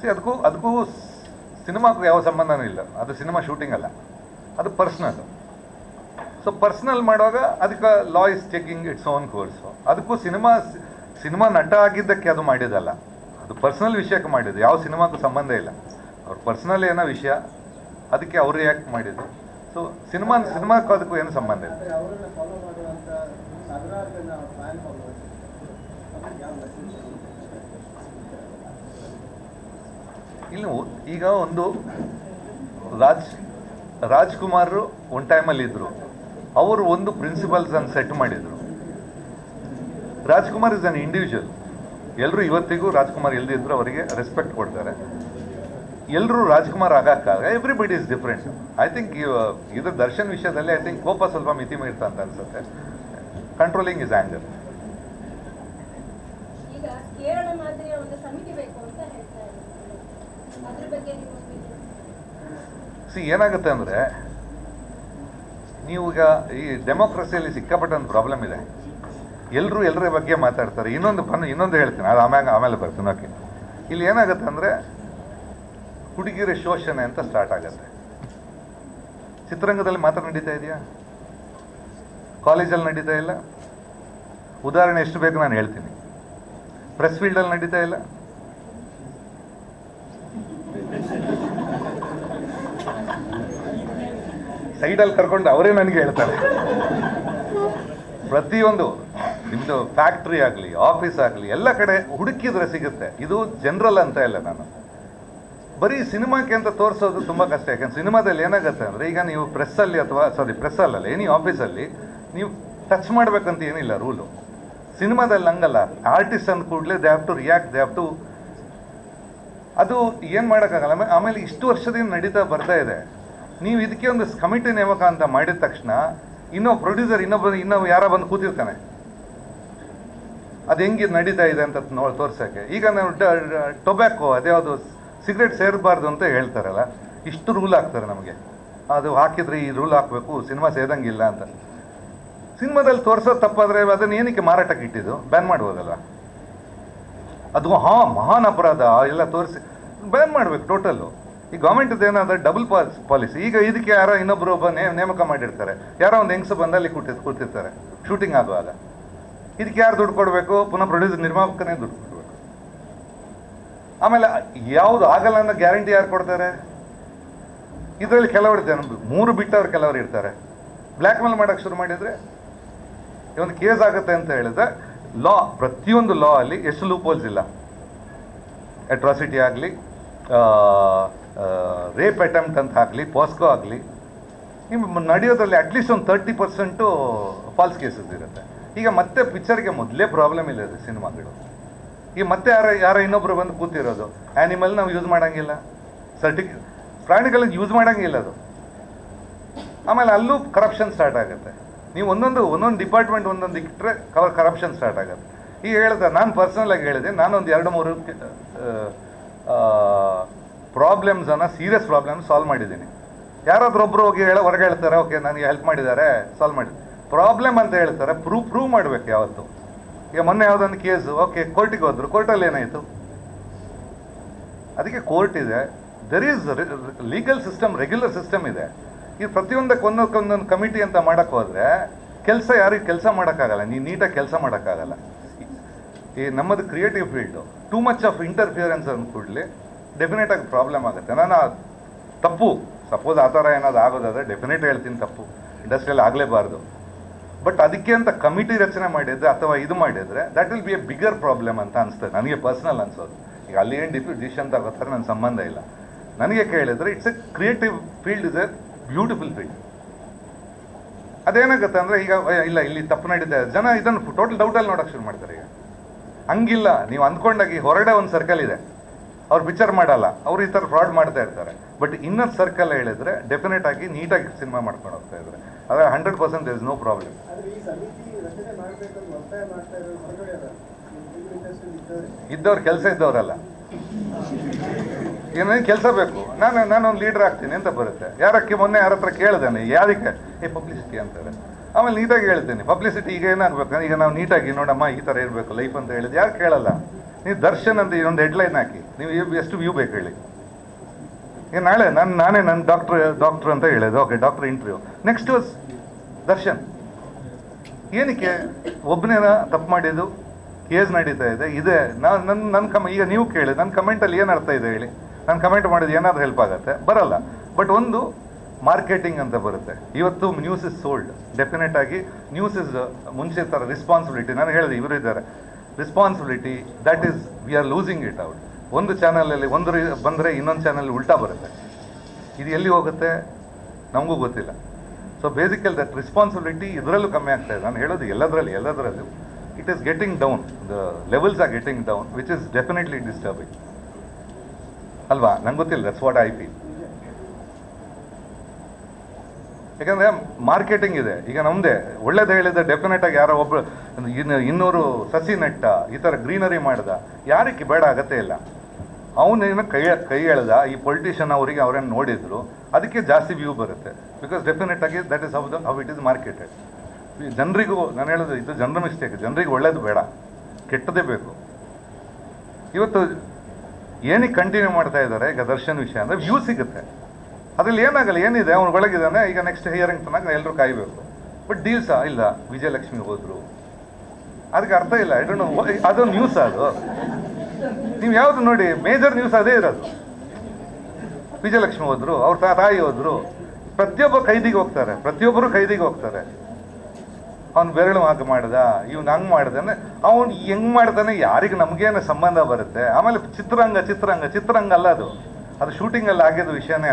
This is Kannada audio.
ಸಿ ಅದಕ್ಕೂ ಅದಕ್ಕೂ ಸಿನಿಮಾಕ್ಕೂ ಯಾವ ಸಂಬಂಧನೂ ಇಲ್ಲ. ಅದು ಸಿನಿಮಾ ಶೂಟಿಂಗ್ ಅಲ್ಲ. ಅದು ಪರ್ಸ್ನಲ್ ಸೊ ಪರ್ಸ್ನಲ್ ಮಾಡುವಾಗ ಅದಕ್ಕೆ law is taking its own course ಅದಕ್ಕೂ ಸಿನಿಮಾ ಸಿನಿಮಾ ನಟ ಆಗಿದ್ದಕ್ಕೆ ಅದು ಮಾಡಿದಲ್ಲ ಅದು ಪರ್ಸ್ನಲ್ ವಿಷಯಕ್ಕೆ ಮಾಡಿದ್ದು. ಯಾವ ಸಿನಿಮಾಕ್ಕೂ ಸಂಬಂಧ ಇಲ್ಲ. ಅವ್ರ ಪರ್ಸ್ನಲ್ ಏನೋ ವಿಷಯ. ಅದಕ್ಕೆ ಅವ್ರು ಯಾಕೆ ಮಾಡಿದ್ದು. ಸೊ ಸಿನಿಮಾ ಸಿನಿಮಾಕ್ಕೂ ಅದಕ್ಕೂ ಏನು ಸಂಬಂಧ ಇಲ್ಲ ಅಂದ್ರೆ ಅವರನ್ನ ಫಾಲೋ ಮಾಡುವಂತ ಸಾವಿರಾರು ಜನ ಫ್ಯಾನ್ ಫಾಲೋವರ್ಸ್ ಅವ್ರಿಗೆ ಯಾವ ಮೆಸೇಜ್ ಇನ್ನು ಈಗ ಒಂದು ರಾಜ್ ರಾಜ್ಕುಮಾರ್ ಒಂದು ಟೈಮಲ್ಲಿ ಇದ್ರು. ಅವರು ಒಂದು ಪ್ರಿನ್ಸಿಪಲ್ಸ್ ಅನ್ನು ಸೆಟ್ ಮಾಡಿದ್ರು. ರಾಜ್ಕುಮಾರ್ ಇಸ್ ಅನ್ ಇಂಡಿವಿಜುವಲ್ ಎಲ್ಲರೂ ಇವತ್ತಿಗೂ ರಾಜ್ಕುಮಾರ್ ಇಲ್ದಿದ್ರು ಅವರಿಗೆ ರೆಸ್ಪೆಕ್ಟ್ ಕೊಡ್ತಾರೆ. ಎಲ್ಲರೂ Rajkumar ಆಗಕ್ಕಾಗ everybody is different I think ಇದು ದರ್ಶನ್ ವಿಷಯದಲ್ಲಿ ಐ ಥಿಂಕ್ ಕೋಪ ಸ್ವಲ್ಪ ಮಿತಿ ಮೀರ್ತ ಅಂತ ಅನ್ಸುತ್ತೆ. ಕಂಟ್ರೋಲಿಂಗ್ ಇಸ್ ಆಂಗರ್ ಸಿ, ಏನಾಗುತ್ತೆ ಅಂದರೆ ಈಗ ಈ ಡೆಮೋಕ್ರಸಿಯಲ್ಲಿ ಸಿಕ್ಕಾಪಟ್ಟೆ ಒಂದು ಪ್ರಾಬ್ಲಮ್ ಇದೆ. ಎಲ್ಲರೂ ಎಲ್ಲರ ಬಗ್ಗೆ ಮಾತಾಡ್ತಾರೆ. ಇನ್ನೊಂದು ಬಂದು ಇನ್ನೊಂದು ಹೇಳ್ತೀನಿ. ಅದು ಆಮ್ಯಾಗ ಆಮೇಲೆ ಬರ್ತೀನಿ. ಓಕೆ ಇಲ್ಲಿ ಏನಾಗುತ್ತೆ ಅಂದರೆ ಹುಡುಗಿರ ಶೋಷಣೆ ಅಂತ ಸ್ಟಾರ್ಟ್ ಆಗುತ್ತೆ. ಚಿತ್ರರಂಗದಲ್ಲಿ ಮಾತ್ರ ನಡೀತಾ ಇದೆಯಾ? ಕಾಲೇಜಲ್ಲಿ ನಡೀತಾ ಇಲ್ಲ? ಉದಾಹರಣೆ ಎಷ್ಟು ಬೇಕು ನಾನು ಹೇಳ್ತೀನಿ. ಪ್ರೆಸ್ ಫೀಲ್ಡಲ್ಲಿ ನಡೀತಾ ಇಲ್ಲ? ಸೈಡಲ್ಲಿ ಕರ್ಕೊಂಡು ಅವರೇ ನನಗೆ ಹೇಳ್ತಾರೆ. ಪ್ರತಿಯೊಂದು ನಿಮ್ಮದು ಫ್ಯಾಕ್ಟ್ರಿ ಆಗಲಿ ಆಫೀಸ್ ಆಗಲಿ, ಎಲ್ಲ ಕಡೆ ಹುಡುಕಿದ್ರೆ ಸಿಗುತ್ತೆ. ಇದು ಜನರಲ್ ಅಂತ ಇಲ್ಲ ನಾನು. ಬರೀ ಸಿನಿಮಾಕ್ಕೆ ಅಂತ ತೋರಿಸೋದು ತುಂಬ ಕಷ್ಟ. ಯಾಕಂದ್ರೆ ಸಿನಿಮಾದಲ್ಲಿ ಏನಾಗುತ್ತೆ ಅಂದರೆ, ಈಗ ನೀವು ಪ್ರೆಸ್ಸಲ್ಲಿ ಅಥವಾ ಸಾರಿ ಪ್ರೆಸ್ಸಲ್ಲಲ್ಲ ಎನಿ ಆಫೀಸಲ್ಲಿ ನೀವು ಟಚ್ ಮಾಡಬೇಕಂತ ಏನಿಲ್ಲ ರೂಲು ಸಿನಿಮಾದಲ್ಲಿ ಹಂಗಲ್ಲ. ಆರ್ಟಿಸ್ಟ್ ಅಂದ ಕೂಡಲೇ they have to react they have to ಅದು ಏನು ಮಾಡೋಕ್ಕಾಗಲ್ಲ. ಆಮೇ- ಆಮೇಲೆ ಇಷ್ಟು ವರ್ಷದಿಂದ ನಡೀತಾ ಬರ್ತಾ ಇದೆ. ನೀವು ಇದಕ್ಕೆ ಒಂದು ಕಮಿಟಿ ನೇಮಕ ಅಂತ ಮಾಡಿದ ತಕ್ಷಣ ಇನ್ನೊಬ್ಬ ಪ್ರೊಡ್ಯೂಸರ್ ಇನ್ನೊಬ್ಬ ಇನ್ನೊಬ್ಬ ಯಾರೋ ಬಂದು ಕೂತಿರ್ತಾನೆ. ಅದು ಹೆಂಗೆ ನಡೀತಾ ಇದೆ ಅಂತ ನೋ ತೋರ್ಸೋಕ್ಕೆ. ಈಗ ನಾವು ಟೊಬ್ಯಾಕೋ ಅದ್ಯಾವುದು ಸಿಗರೇಟ್ ಸೇರಬಾರ್ದು ಅಂತ ಹೇಳ್ತಾರಲ್ಲ, ಇಷ್ಟು ರೂಲ್ ಹಾಕ್ತಾರೆ ನಮಗೆ. ಅದು ಹಾಕಿದ್ರೆ ಈ ರೂಲ್ ಹಾಕಬೇಕು, ಸಿನಿಮಾ ಸೇದಂಗಿಲ್ಲ ಅಂತ. ಸಿನಿಮಾದಲ್ಲಿ ತೋರ್ಸೋದು ತಪ್ಪಾದ್ರೆ ಅದನ್ನ ಏನಕ್ಕೆ ಮಾರಾಟಕ್ಕೆ ಇಟ್ಟಿದ್ದು? ಬ್ಯಾನ್ ಮಾಡ್ಬೋದಲ್ಲ ಅದು ಹಾ ಮಹಾನ್ ಅಪರಾಧ, ಎಲ್ಲ ತೋರಿಸಿ ಬ್ಯಾನ್ ಮಾಡ್ಬೇಕು ಟೋಟಲ್ಲು ಈ ಗೌರ್ಮೆಂಟ್ ಏನಾದ್ರೆ ಡಬಲ್ ಪಾಲಿಸಿ ಈಗ ಇದಕ್ಕೆ ಯಾರೋ ಇನ್ನೊಬ್ರು ಒಬ್ಬ ನೇಮಕ ಮಾಡಿರ್ತಾರೆ. ಯಾರೋ ಒಂದು ಹೆಂಗಸು ಬಂದಲ್ಲಿ ಕೂತಿ ಕೂತಿರ್ತಾರೆ. ಶೂಟಿಂಗ್ ಆಗುವಾಗ. ಇದಕ್ಕೆ ಯಾರು ದುಡ್ಡು ಕೊಡಬೇಕು? ಪುನಃ ಪ್ರೊಡ್ಯೂಸರ್ ನಿರ್ಮಾಪಕನೇ ದುಡ್ಡು ಕೊಡಬೇಕು. ಆಮೇಲೆ ಯಾವುದು ಆಗಲ್ಲ ಅನ್ನೋ ಗ್ಯಾರಂಟಿ ಯಾರು ಕೊಡ್ತಾರೆ? ಇದರಲ್ಲಿ ಕೆಲವರು ಜನ ಮೂರು ಬಿಟ್ಟವ್ರು ಕೆಲವರು ಇರ್ತಾರೆ. ಬ್ಲ್ಯಾಕ್ ಮೇಲ್ ಮಾಡಕ್ಕೆ ಶುರು ಮಾಡಿದ್ರೆ ಒಂದು ಕೇಸ್ ಆಗುತ್ತೆ ಅಂತ ಹೇಳಿದ್ರೆ ಲಾ ಪ್ರತಿಯೊಂದು ಲಾ ಅಲ್ಲಿ ಎಷ್ಟು ಲೂಪೋಲ್ಸ್ ಇಲ್ಲ. ಅಟ್ರಾಸಿಟಿ ಆಗಲಿ ರೇಪ್ ಅಟೆಂಪ್ಟ್ ಅಂತ ಆಗಲಿ ಪಾಸ್ಕೋ ಆಗಲಿ ನಿಮ್ಮ ನಡೆಯೋದ್ರಲ್ಲಿ ಅಟ್ಲೀಸ್ಟ್ ಒಂದು ತರ್ಟಿ ಪರ್ಸೆಂಟು ಫಾಲ್ಸ್ ಕೇಸಸ್ ಇರುತ್ತೆ. ಈಗ ಮತ್ತೆ ಪಿಕ್ಚರ್ಗೆ ಮೊದಲೇ ಪ್ರಾಬ್ಲಮ್ ಇಲ್ಲ ಅದು ಸಿನಿಮಾಗಳು. ಈಗ ಮತ್ತೆ ಯಾರ ಯಾರ ಇನ್ನೊಬ್ರು ಬಂದು ಕೂತಿರೋದು? ಆ್ಯನಿಮಲ್ ನಾವು ಯೂಸ್ ಮಾಡೋಂಗಿಲ್ಲ. ಸರ್ಟಿಕ್ ಪ್ರಾಣಿಗಳನ್ನ ಯೂಸ್ ಮಾಡೋಂಗಿಲ್ಲ ಅದು. ಆಮೇಲೆ ಅಲ್ಲೂ ಕರಪ್ಷನ್ ಸ್ಟಾರ್ಟ್ ಆಗುತ್ತೆ. ನೀವು ಒಂದೊಂದು ಒಂದೊಂದು ಡಿಪಾರ್ಟ್ಮೆಂಟ್ ಒಂದೊಂದು ಇಟ್ಟರೆ ಕವರ್ ಕರಪ್ಷನ್ ಸ್ಟಾರ್ಟ್ ಆಗುತ್ತೆ. ಈಗ ಹೇಳಿದೆ, ನಾನು ಪರ್ಸನಲ್ ಆಗಿ ಹೇಳಿದೆ, ನಾನೊಂದು ಎರಡು, ಮೂರು ಪ್ರಾಬ್ಲಮ್ಸನ್ನು ಸೀರಿಯಸ್ ಪ್ರಾಬ್ಲಮ್ ಸಾಲ್ವ್ ಮಾಡಿದ್ದೀನಿ. ಯಾರಾದ್ರೂ ಒಬ್ರು ಹೋಗಿ ಹೇಳ ಹೊರಗೆ ಹೇಳ್ತಾರೆ ಓಕೆ ನನಗೆ ಹೆಲ್ಪ್ ಮಾಡಿದ್ದಾರೆ ಸಾಲ್ವ್ ಮಾಡಿ. ಪ್ರಾಬ್ಲಮ್ ಅಂತ ಹೇಳ್ತಾರೆ ಪ್ರೂವ್ ಪ್ರೂವ್ ಮಾಡಬೇಕು ಯಾವತ್ತು. ಈಗ ಮೊನ್ನೆ ಯಾವುದೊಂದು ಕೇಸು ಓಕೆ ಕೋರ್ಟಿಗೆ ಹೋದ್ರು ಕೋರ್ಟಲ್ಲಿ ಏನಾಯಿತು? ಅದಕ್ಕೆ ಕೋರ್ಟ್ ಇದೆ there is legal system regular system ಇದೆ. ಈ ಪ್ರತಿಯೊಂದಕ್ಕೆ ಒಂದಕ್ಕೊಂದೊಂದು ಕಮಿಟಿ ಅಂತ ಮಾಡಕ್ಕೆ ಹೋದ್ರೆ, ಕೆಲಸ ಯಾರಿಗೆ ಕೆಲಸ ಮಾಡೋಕ್ಕಾಗಲ್ಲ ನೀ ನೀಟಾಗಿ ಕೆಲಸ ಮಾಡೋಕ್ಕಾಗಲ್ಲ. ಈ ನಮ್ಮದು creative field too much of interference ಅಂದ ಕೂಡಲೇ ಡೆಫಿನೆಟ್ ಆಗಿ ಪ್ರಾಬ್ಲಮ್ ಆಗುತ್ತೆ. ನಾನು ತಪ್ಪು. ಸಪೋಸ್ ಆ ಥರ ಏನಾದ್ರು ಆಗೋದಾದ್ರೆ ಡೆಫಿನೆಟ್ ಹೇಳ್ತೀನಿ ತಪ್ಪು. ಇಂಡಸ್ಟ್ರಿಯಲ್ಲಿ ಆಗಲೇಬಾರ್ದು. ಬಟ್ ಅದಕ್ಕೆ ಅಂತ ಕಮಿಟಿ ರಚನೆ ಮಾಡಿದ್ರೆ ಅಥವಾ ಇದು ಮಾಡಿದ್ರೆ that will be a bigger problem ಅಂತ ಅನಿಸ್ತದೆ. ನನಗೆ ಪರ್ಸ್ನಲ್ ಅನಿಸೋದು. ಈಗ ಅಲ್ಲಿ ಏನು ಡಿಫ್ಯೂ ಡಿಸಿಷನ್ ತಗೋತಾರೆ ನನ್ನ ಸಂಬಂಧ ಇಲ್ಲ. ನನಗೆ ಕೇಳಿದ್ರೆ it's a creative field is a beautiful field ಅದೇನಾಗುತ್ತೆ ಅಂದರೆ ಈಗ ಇಲ್ಲ, ಇಲ್ಲಿ ತಪ್ಪು ನಡೀತಾ ಜನ ಇದನ್ನು ಟೋಟಲ್ ಡೌಟಲ್ಲಿ ನೋಡೋಕೆ ಶುರು ಮಾಡ್ತಾರೆ ಈಗ. ಹಂಗಿಲ್ಲ ನೀವು ಅಂದ್ಕೊಂಡಾಗಿ ಹೊರಗಡೆ ಒಂದು ಸರ್ಕಲ್ ಇದೆ. ಅವ್ರು ಪಿಕ್ಚರ್ ಮಾಡಲ್ಲ ಅವ್ರು ಈ ಥರ ಫ್ರಾಡ್ ಮಾಡ್ತಾ ಇರ್ತಾರೆ. ಬಟ್ ಇನ್ನೊಂದು ಸರ್ಕಲ್ ಹೇಳಿದ್ರೆ ಡೆಫಿನೆಟ್ ಆಗಿ ನೀಟಾಗಿ ಸಿನಿಮಾ ಮಾಡ್ಕೊಂಡು ಹೋಗ್ತಾ ಇದ್ದಾರೆ. ಆದರೆ hundred percent is no problem ಇದ್ದವ್ರ. ಕೆಲಸ ಇದ್ದವರಲ್ಲ. ಏನೇನು ಕೆಲಸ ಬೇಕು. ನಾನು ನಾನೊಂದು ಲೀಡರ್ ಆಗ್ತೀನಿ ಅಂತ ಬರುತ್ತೆ. ಯಾರಕ್ಕೆ ಮೊನ್ನೆ ಯಾರ ಹತ್ರ ಕೇಳಿದೆ ಯಾರಿಗೆ? ಏ ಪಬ್ಲಿಸಿಟಿ ಅಂತಾರೆ. ಆಮೇಲೆ ನೀಟಾಗಿ ಹೇಳ್ತೀನಿ ಪಬ್ಲಿಸಿಟಿ ಈಗ ಏನಾಗಬೇಕು ಈಗ ನಾವು ನೀಟಾಗಿ ನೋಡಮ್ಮ ಈ ಥರ ಇರಬೇಕು ಲೈಫ್ ಅಂತ ಹೇಳಿದ್ದು ಯಾರು ಕೇಳಲ್ಲ. ನೀವು ದರ್ಶನ್ ಅಂತ ಒಂದು ಹೆಡ್ಲೈನ್ ಹಾಕಿ, ನೀವು ಎಷ್ಟು ವ್ಯೂ ಬೇಕು ಹೇಳಿ. ಈಗ ನಾಳೆ ನಾನು ನಾನೇ ನನ್ನ ಡಾಕ್ಟ್ರ್ ಡಾಕ್ಟ್ರ್ ಅಂತ ಹೇಳಿದೆ. Okay doctor interview next was Darshan. ಏನಕ್ಕೆ? ಒಬ್ಬನೇನ ತಪ್ಪು ಮಾಡಿದ್ದು ಕೇಸ್ ನಡೀತಾ ಇದೆ ಇದೆ. ನಾನು ನನ್ನ ನನ್ನ ಕಮ ಈಗ ನೀವು ಕೇಳಿ ನನ್ನ ಕಮೆಂಟಲ್ಲಿ ಏನು ಅರ್ಥ ಇದೆ ಹೇಳಿ. ನಾನು ಕಮೆಂಟ್ ಮಾಡಿದ್ದು ಏನಾದರೂ ಹೆಲ್ಪ್ ಆಗುತ್ತೆ? ಬರಲ್ಲ. ಬಟ್ ಒಂದು ಮಾರ್ಕೆಟಿಂಗ್ ಅಂತ ಬರುತ್ತೆ. ಇವತ್ತು ನ್ಯೂಸ್ ಇಸ್ ಸೋಲ್ಡ್ ಡೆಫಿನೆಟ್ ಆಗಿ ನ್ಯೂಸ್ ಇಸ್ ಮುಂಚೆ ತರ ರೆಸ್ಪಾನ್ಸಿಬಿಲಿಟಿ ನಾನು ಹೇಳಿದೆ, ಇವರು ಇದ್ದಾರೆ. Responsibility that is we are losing it out ಒಂದು ಚಾನಲಲ್ಲಿ ಒಂದು ಬಂದರೆ ಇನ್ನೊಂದು ಚಾನಲ್ ಉಲ್ಟಾ ಬರುತ್ತೆ. ಇದು ಎಲ್ಲಿ ಹೋಗುತ್ತೆ? ನಮಗೂ ಗೊತ್ತಿಲ್ಲ. ಸೊ ಬೇಸಿಕಲ್ ದಟ್ ರೆಸ್ಪಾನ್ಸಿಬಿಲಿಟಿ ಇದರಲ್ಲೂ ಕಮ್ಮಿ ಆಗ್ತಾ ಇದೆ. ನಾನು ಹೇಳೋದು ಎಲ್ಲದರಲ್ಲಿ, ಎಲ್ಲದರಲ್ಲೂ. It is getting down the levels are getting down which is definitely disturbing ಅಲ್ವಾ? ನಂಗೆ ಗೊತ್ತಿಲ್ಲ. ದಟ್ಸ್ ವಾಟ್ ಐ ಫೀಲ್ ಯಾಕಂದ್ರೆ ಮಾರ್ಕೆಟಿಂಗ್ ಇದೆ. ಈಗ ನಮ್ದೇ, ಒಳ್ಳೇದು ಹೇಳಿದ ಡೆಫಿನೆಟ್ ಆಗಿ ಯಾರೋ ಒಬ್ರು ಇನ್ನು ಇನ್ನೂರು ಸಸಿ ನೆಟ್ಟ, ಈ ಥರ ಗ್ರೀನರಿ ಮಾಡ್ದ, ಯಾರಿಗೆ ಬೇಡ ಅಗತ್ಯ ಇಲ್ಲ. ಅವನೇನು ಕೈ ಕೈ ಎಳೆದ, ಈ ಪೊಲಿಟಿಷಿಯನ್ ಅವರಿಗೆ ಅವ್ರೇನು ನೋಡಿದ್ರು, ಅದಕ್ಕೆ ಜಾಸ್ತಿ ವ್ಯೂ ಬರುತ್ತೆ. ಬಿಕಾಸ್ ಡೆಫಿನೆಟ್ ಆಗಿ that is how the how it is marketed ಜನರಿಗೂ, ನಾನು ಹೇಳೋದು, ಇದು ಜನರ ಮಿಸ್ಟೇಕ್ ಜನರಿಗೆ ಒಳ್ಳೇದು ಬೇಡ. ಕೆಟ್ಟದೇ ಬೇಕು. ಇವತ್ತು ಏನಕ್ಕೆ ಕಂಟಿನ್ಯೂ ಮಾಡ್ತಾ ಇದ್ದಾರೆ, ಈಗ ದರ್ಶನ್ ವಿಷಯ ಅಂದರೆ ವ್ಯೂ ಸಿಗುತ್ತೆ. ಅದ್ರಲ್ಲಿ ಏನಾಗಲ್ಲ, ಏನಿದೆ? ಅವ್ನು ಒಳಗಿದ್ದಾನೆ, ಈಗ ನೆಕ್ಸ್ಟ್ ಹಿಯರಿಂಗ್ ತನಕ ಎಲ್ಲರೂ ಕಾಯಬೇಕು. ಬಟ್ ಡೀಲ್ಸ ಇಲ್ಲ. ವಿಜಯಲಕ್ಷ್ಮಿ ಹೋದ್ರು. ಅದಕ್ಕೆ ಅರ್ಥ ಇಲ್ಲ. ಐ ಡೋಂಟ್ ನೋ ಅದು ನ್ಯೂಸ್ ಅದು. ನೀವು ಯಾವುದು ನೋಡಿ? ಮೇಜರ್ ನ್ಯೂಸ್ ಅದೇ ಇರೋದು. ವಿಜಯಲಕ್ಷ್ಮಿ ಹೋದ್ರು, ಅವ್ರ ತಾಯಿ ಹೋದ್ರು. ಪ್ರತಿಯೊಬ್ಬ ಕೈದಿಗೆ ಹೋಗ್ತಾರೆ. ಪ್ರತಿಯೊಬ್ಬರು ಕೈದಿಗೆ ಹೋಗ್ತಾರೆ. ಅವ್ನು ಬೆರಳು ಹಾಕಿ ಮಾಡ್ದ, ಇವ್ನು ಹಂಗೆ ಮಾಡ್ದಾನೆ ಅವನು ಹೆಂಗ್ ಮಾಡ್ತಾನೆ ಯಾರಿಗೆ ನಮಗೇನು ಸಂಬಂಧ ಬರುತ್ತೆ? ಆಮೇಲೆ ಚಿತ್ರರಂಗ ಚಿತ್ರರಂಗ ಚಿತ್ರರಂಗ ಅಲ್ಲ ಅದು. ಅದು ಶೂಟಿಂಗಲ್ಲಿ ಆಗಿದ್ದ ವಿಷಯನೇ